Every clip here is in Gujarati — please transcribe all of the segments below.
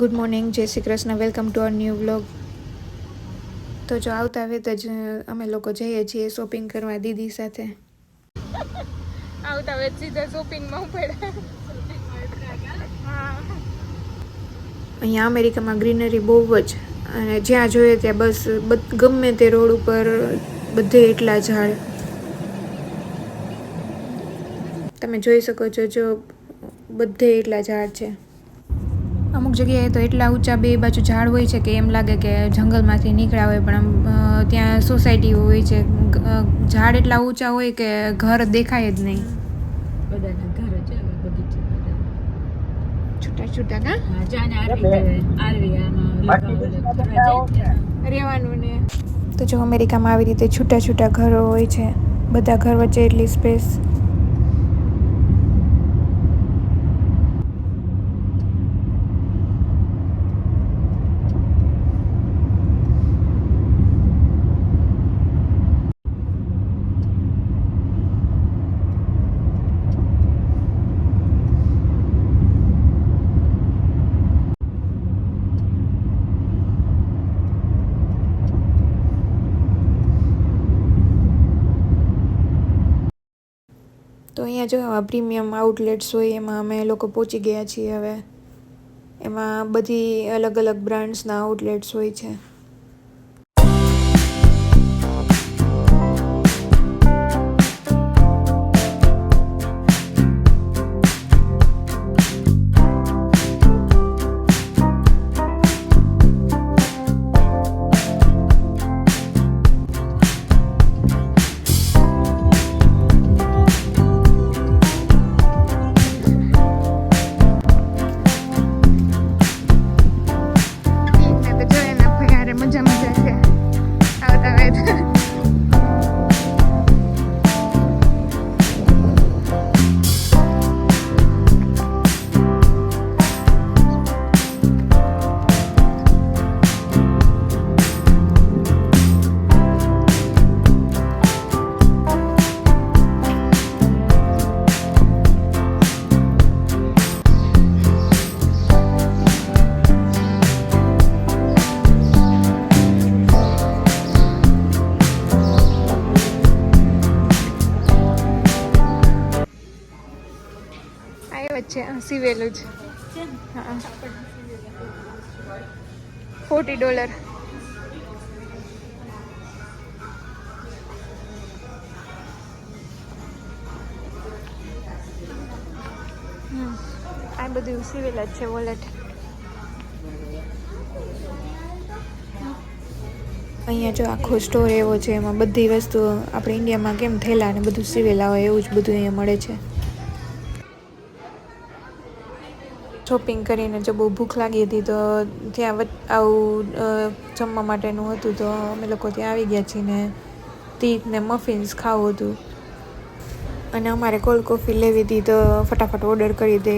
Good morning Jai Shri Krishna. Welcome to our new vlog તો જો આવતા વેત જ અમે લોકો જઈએ છીએ શોપિંગ કરવા દીદી સાથે. આવતા વેત સીધા શોપિંગમાં પડે અહીંયા અમેરિકામાં ગ્રીનરી બહુ જ અને જ્યાં જોઈએ ત્યાં બસ ગમે તે રોડ ઉપર બધે એટલા ઝાડ. તમે જોઈ શકો છો જો બધે એટલા ઝાડ છે. અમુક જગ્યાએ તો એટલા ઊંચા બે બાજુ ઝાડ હોય છે કે એમ લાગે કે જંગલમાંથી નીકળ્યા હોય પણ આમ ત્યાં સોસાયટીઓ હોય છે. ઝાડ એટલા ઊંચા હોય કે ઘર દેખાય જ નહીં. બધાના ઘર. છૂટા છૂટા કા. રહેવાનું ને. તો જો અમેરિકામાં આવી રીતે છૂટા છૂટા ઘરો હોય છે બધા ઘર વચ્ચે એટલી સ્પેસ અહીંયા જો આવા પ્રીમિયમ આઉટલેટ્સ હોય, એમાં અમે લોકો પહોંચી ગયા છીએ હવે. એમાં બધી અલગ અલગ બ્રાન્ડ્સના આઉટલેટ્સ હોય છે. જ છે સીવેલું જ. હા ફોર્ટી ડોલર. આ બધું સિવેલ જ છે, વોલેટ. અહીંયા જો આખો સ્ટોર એવો છે, એમાં બધી વસ્તુ આપણે ઇન્ડિયામાં કેમ થેલા ને બધું સિવેલા હોય, એવું જ બધું અહીંયા મળે છે. શોપિંગ કરીને જો બહુ ભૂખ લાગી હતી તો ત્યાં આવું જમવા માટેનું હતું તો અમે લોકો ત્યાં આવી ગયા છીએ ને તીત ને મફિન્સ ખાવું હતું. અને અમારે કોલ્ડ કોફી લેવી હતી તો ફટાફટ ઓર્ડર કરી દે.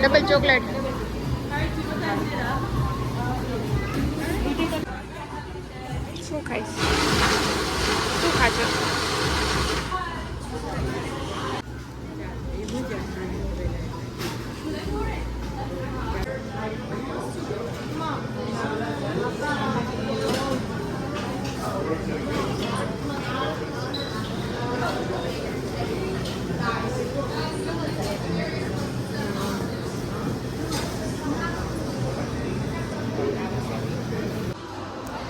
ડબલ ચોકલેટ શું ખાઈશ? શું ખાજો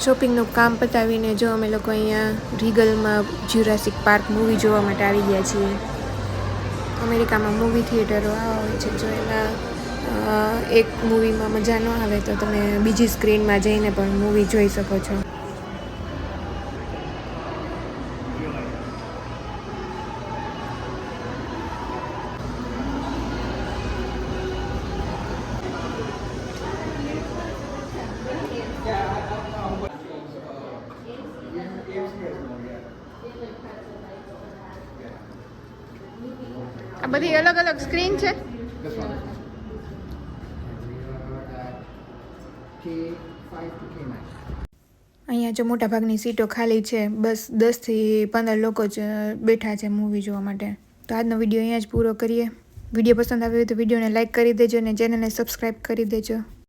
શોપિંગનું કામ પતાવીને જો અમે લોકો અહીંયા રીગલમાં જ્યુરાસિક પાર્ક મૂવી જોવા માટે આવી ગયા છીએ. અમેરિકામાં મૂવી થિયેટરો આવા હોય છે. જો એના એક મૂવીમાં મજા ન આવે તો તમે બીજી સ્ક્રીનમાં જઈને પણ મૂવી જોઈ શકો છો. બધી અલગ અલગ સ્ક્રીન છે This one. And we are at K5 to K9. અહીંયા જો મોટાભાગની સીટો ખાલી છે, બસ દસથી પંદર લોકો જ બેઠા છે મૂવી જોવા માટે તો આજનો વીડિયો અહીંયા જ પૂરો કરીએ વીડિયો પસંદ આવ્યો હોય તો વિડીયોને લાઇક કરી દેજો અને ચેનલને સબસ્ક્રાઈબ કરી દેજો